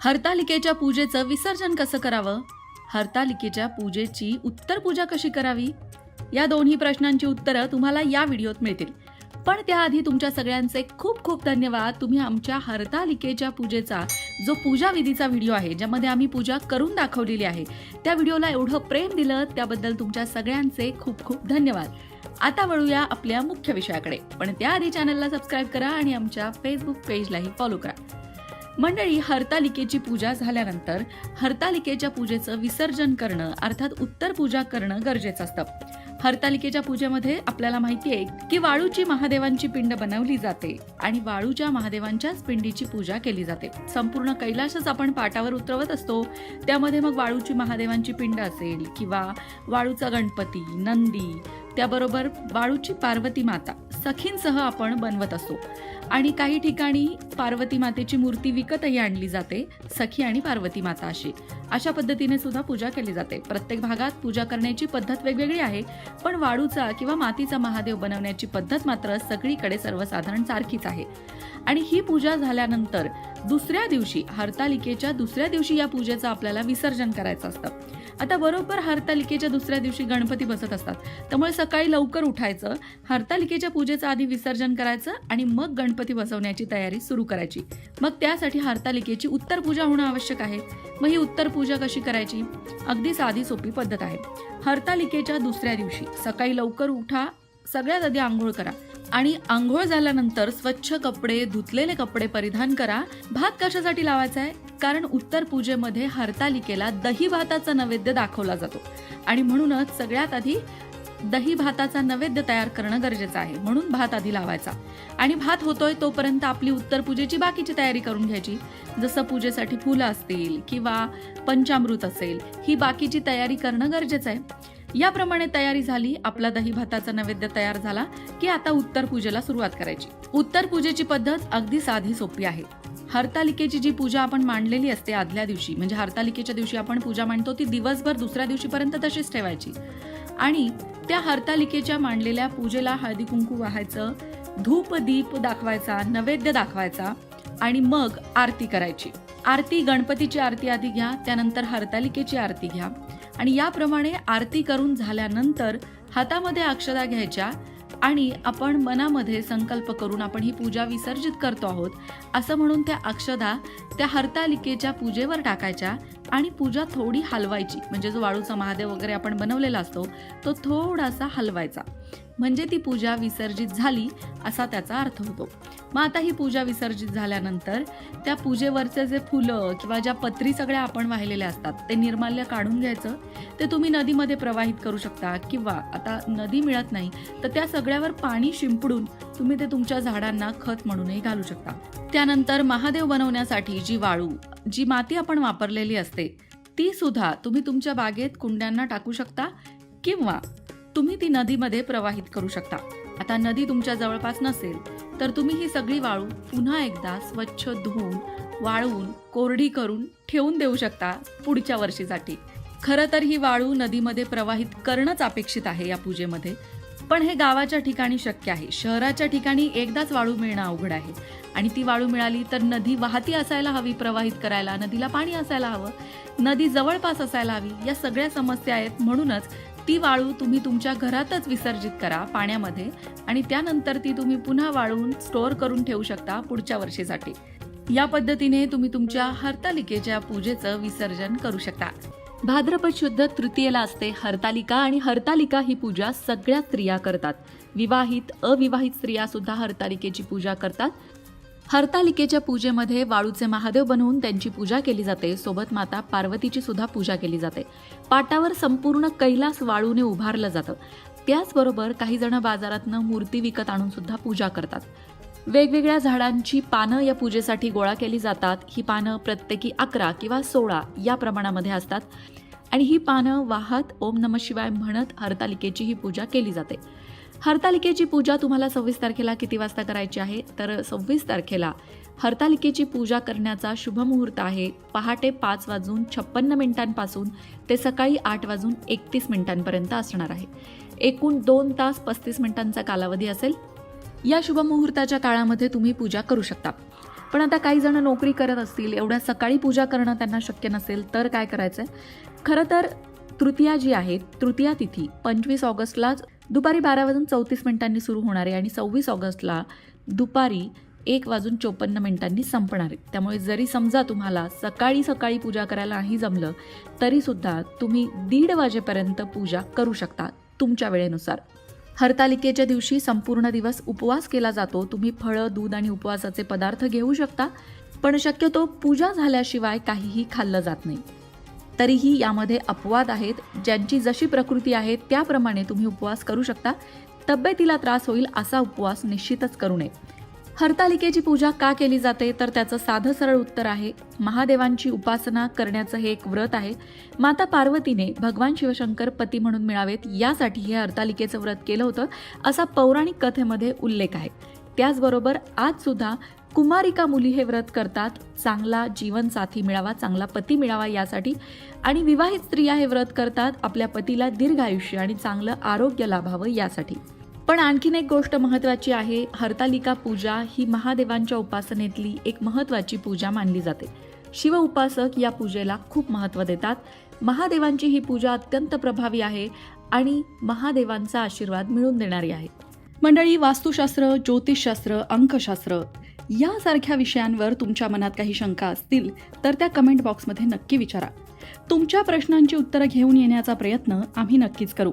हरतालिकेच्या पूजेचं विसर्जन कसं करावं? हरतालिकेच्या पूजेची उत्तर पूजा कशी करावी? या दोन्ही प्रश्नांची उत्तरं तुम्हाला या व्हिडिओत मिळतील. पण त्याआधी तुमच्या सगळ्यांचे खूप खूप धन्यवाद. तुम्ही आमच्या हरतालिकेच्या पूजेचा जो पूजा विधीचा व्हिडिओ आहे ज्यामध्ये आम्ही पूजा करून दाखवलेली आहे त्या व्हिडिओला एवढं प्रेम दिलं त्याबद्दल तुमच्या सगळ्यांचे खूप खूप धन्यवाद. आता वळूया आपल्या मुख्य विषयाकडे. पण त्याआधी चॅनलला सबस्क्राईब करा आणि आमच्या फेसबुक पेजलाही फॉलो करा. मंडळी हरतालिकेची पूजा झाल्यानंतर हरतालिकेच्या पूजेचं विसर्जन करणं अर्थात उत्तर पूजा करणं गरजेचं असतं. हरतालिकेच्या पूजेमध्ये आपल्याला माहिती आहे की वाळूची महादेवांची पिंड बनवली जाते आणि वाळूच्या महादेवांच्याच पिंडीची पूजा केली जाते. संपूर्ण कैलाशच आपण पाटावर उतरवत असतो. त्यामध्ये मग वाळूची महादेवांची पिंड असेल किंवा वाळूचा गणपती नंदी त्याबरोबर वाळूची पार्वती माता सखींसह आपण बनवत असतो आणि काही ठिकाणी पार्वती मातेची मूर्ती विकतही आणली जाते सखी आणि पार्वती माता अशी. अशा पद्धतीने सुद्धा पूजा केली जाते. प्रत्येक भागात पूजा करण्याची पद्धत वेगवेगळी आहे पण वाळूचा किंवा मातीचा महादेव बनवण्याची पद्धत मात्र सगळीकडे सर्वसाधारण सारखीच आहे. आणि ही पूजा झाल्यानंतर दुसऱ्या दिवशी हरतालिकेच्या दुसऱ्या दिवशी या पूजेचं आपल्याला विसर्जन करायचं असतं. आता बरोबर हरतालिकेच्या दुसऱ्या दिवशी गणपती बसत असतात. त्यामुळे सकाळी लवकर उठायचं हरतालिकेच्या पूजेचं आधी विसर्जन करायचं आणि मग गणपती बसवण्याची तयारी सुरू करायची. मग त्यासाठी हरतालिकेची उत्तर पूजा होणं आवश्यक आहे. मग ही उत्तर पूजा कशी करायची? अगदी साधी सोपी पद्धत आहे. हरतालिकेच्या दुसऱ्या दिवशी सकाळी लवकर उठा सगळ्यात आधी आंघोळ करा आणि आंघोळ झाल्यानंतर स्वच्छ कपडे धुतलेले कपडे परिधान करा. भात कशासाठी लावायचा आहे? कारण उत्तर पूजेमध्ये हरतालिकेला दही भाताचा नैवेद्य दाखवला जातो. आणि म्हणूनच सगळ्यात आधी दही भाताचा नैवेद्य तयार करणं गरजेचं आहे. म्हणून भात आधी लावायचा. आणि भात होतोय तोपर्यंत आपली उत्तर पूजेची बाकीची तयारी करून घ्यायची. जसं पूजेसाठी फुलं असतील किंवा पंचामृत असेल ही बाकीची तयारी करणं गरजेचं आहे. याप्रमाणे तयारी झाली आपला दही भाताचा नैवेद्य तयार झाला की आता उत्तर पूजेला सुरुवात करायची. उत्तर पूजेची पद्धत अगदी साधी सोपी आहे. हरतालिकेची जी पूजा आपण मांडलेली असते आदल्या दिवशी म्हणजे हरतालिकेच्या दिवशी आपण पूजा मांडतो ती दिवसभर दुसऱ्या दिवशीपर्यंत तशीच ठेवायची. आणि त्या हरतालिकेच्या मांडलेल्या पूजेला हळदी कुंकू वाहायचं धूप दीप दाखवायचा नैवेद्य दाखवायचा आणि मग आरती करायची. आरती गणपतीची आरती आधी घ्या त्यानंतर हरतालिकेची आरती घ्या. आणि याप्रमाणे आरती करून झाल्यानंतर हातामध्ये अक्षदा घ्यायच्या आणि आपण मनामध्ये संकल्प करून आपण ही पूजा विसर्जित करतो आहोत असं म्हणून त्या अक्षदा त्या हरतालिकेच्या पूजेवर टाकायच्या. आणि पूजा थोडी हलवायची. म्हणजे जो वाळूचा महादेव वगैरे आपण बनवलेला असतो तो थोडासा हलवायचा. म्हणजे ती पूजा विसर्जित झाली असा त्याचा अर्थ होतो. मग आता ही पूजा विसर्जित झाल्यानंतर त्या पूजेवरचे जे फुलं किंवा ज्या पत्री सगळ्या आपण वाहिलेल्या असतात ते निर्माल्य काढून घ्यायचं. ते तुम्ही नदीमध्ये प्रवाहित करू शकता किंवा आता नदी मिळत नाही तर त्या सगळ्यावर पाणी शिंपडून तुम्ही ते तुमच्या झाडांना खत म्हणूनही घालू शकता. त्यानंतर महादेव बनवण्यासाठी जी वाळू जी माती आपण वापरलेली असते ती सुद्धा तुम्ही तुमच्या बागेत कुंड्यांना टाकू शकता किंवा तुम्ही ती नदीमध्ये प्रवाहित करू शकता. आता नदी तुमच्या जवळपास नसेल तर तुम्ही ही सगळी वाळू पुन्हा एकदा स्वच्छ धुवून वाळवून कोरडी करून ठेवून देऊ शकता पुढच्या वर्षीसाठी. खरं तर ही वाळू नदीमध्ये प्रवाहित करणंच अपेक्षित आहे या पूजेमध्ये. पण हे गावाच्या ठिकाणी शक्य आहे. शहराच्या ठिकाणी एकदाच वाळू मिळणं अवघड आहे. आणि ती वाळू मिळाली तर नदी वाहती असायला हवी प्रवाहित करायला नदीला पाणी असायला हवं नदी जवळपास असायला हवी या सगळ्या समस्या आहेत. म्हणूनच ती वाळू तुम्ही तुमच्या घरातच विसर्जित करा पाण्यामध्ये आणि त्यानंतर ती तुम्ही पुन्हा वाळून स्टोअर करून ठेवू शकता पुढच्या वर्षीसाठी. या पद्धतीने तुम्ही तुमच्या हरतालिकेच्या पूजेचं विसर्जन करू शकता. भाद्रपद शुद्ध तृतीयेला असते. हरतालिका आणि हरतालिका ही पूजा सगळ्या स्त्रिया करतात. विवाहित अविवाहित स्त्रिया सुद्धा हरतालिकेची पूजा करतात. हरतालिकेच्या पूजेमध्ये वाळूचे महादेव बनवून त्यांची पूजा केली जाते. सोबत माता पार्वतीची सुद्धा पूजा केली जाते. पाटावर संपूर्ण कैलास वाळूने उभारलं जातं. त्याचबरोबर काही जण बाजारातनं मूर्ती विकत आणून सुद्धा पूजा करतात. वेगवेगळ्या झाडांची पानं या पूजेसाठी गोळा केली जातात. ही पानं प्रत्येकी अकरा किंवा सोळा या प्रमाणामध्ये असतात. आणि ही पानं वाहत ओम नम शिवाय म्हणत हरतालिकेची ही पूजा केली जाते. हरतालिकेची पूजा तुम्हाला सव्वीस तारखेला किती वाजता करायची आहे? तर सव्वीस तारखेला हरतालिकेची पूजा करण्याचा शुभ मुहूर्त आहे. पहाटे पाच वाजून छप्पन्न मिनिटांपासून ते सकाळी आठ वाजून एकतीस मिनिटांपर्यंत असणार आहे. एकूण दोन तास पस्तीस मिनिटांचा कालावधी असेल. या शुभमुहूर्ताच्या काळामध्ये तुम्ही पूजा करू शकता. पण आता काही जण नोकरी करत असतील एवढ्या सकाळी पूजा करणं त्यांना शक्य नसेल तर काय करायचं आहे खरं तर तृतीया जी आहे तृतीया तिथी पंचवीस ऑगस्टलाच दुपारी बारा वाजून चौतीस मिनिटांनी सुरू होणार आहे आणि सव्वीस ऑगस्टला दुपारी एक वाजून चोपन्न मिनिटांनी संपणार आहे. त्यामुळे जरी समजा तुम्हाला सकाळी सकाळी पूजा करायला नाही जमलं तरीसुद्धा तुम्ही दीड वाजेपर्यंत पूजा करू शकता तुमच्या वेळेनुसार. हरतालिकेच्या दिवशी संपूर्ण दिवस उपवास केला जातो. तुम्ही फळं दूध आणि उपवासाचे पदार्थ घेऊ शकता पण शक्यतो पूजा झाल्याशिवाय काहीही खाल्लं जात नाही. तरीही यामध्ये अपवाद आहेत. ज्यांची जशी प्रकृती आहे त्याप्रमाणे तुम्ही उपवास करू शकता. तब्येतीला त्रास होईल असा उपवास निश्चितच करू नये. हरतालिकेची पूजा का केली जाते? तर त्याचं साधं सरळ उत्तर आहे महादेवांची उपासना करण्याचं हे एक व्रत आहे. माता पार्वतीने भगवान शिवशंकर पती म्हणून मिळावेत यासाठी हे हरतालिकेचं व्रत केलं होतं असा पौराणिक कथेमध्ये उल्लेख आहे. त्याचबरोबर आज सुद्धा कुमारिका मुली हे व्रत करतात चांगला जीवनसाथी मिळावा चांगला पती मिळावा यासाठी. आणि विवाहित स्त्रिया हे व्रत करतात आपल्या पतीला दीर्घ आयुष्य आणि चांगलं आरोग्य लाभावं यासाठी. पण आणखीन एक गोष्ट महत्त्वाची आहे. हरतालिका पूजा ही महादेवांच्या उपासनेतली एक महत्त्वाची पूजा मानली जाते. शिव उपासक या पूजेला खूप महत्त्व देतात. महादेवांची ही पूजा अत्यंत प्रभावी आहे आणि महादेवांचा आशीर्वाद मिळून देणारी आहे. मंडळी वास्तुशास्त्र ज्योतिषशास्त्र अंकशास्त्र यासारख्या विषयांवर तुमच्या मनात काही शंका असतील तर त्या कमेंट बॉक्समध्ये नक्की विचारा. तुमच्या प्रश्नांची उत्तरं घेऊन येण्याचा प्रयत्न आम्ही नक्कीच करू.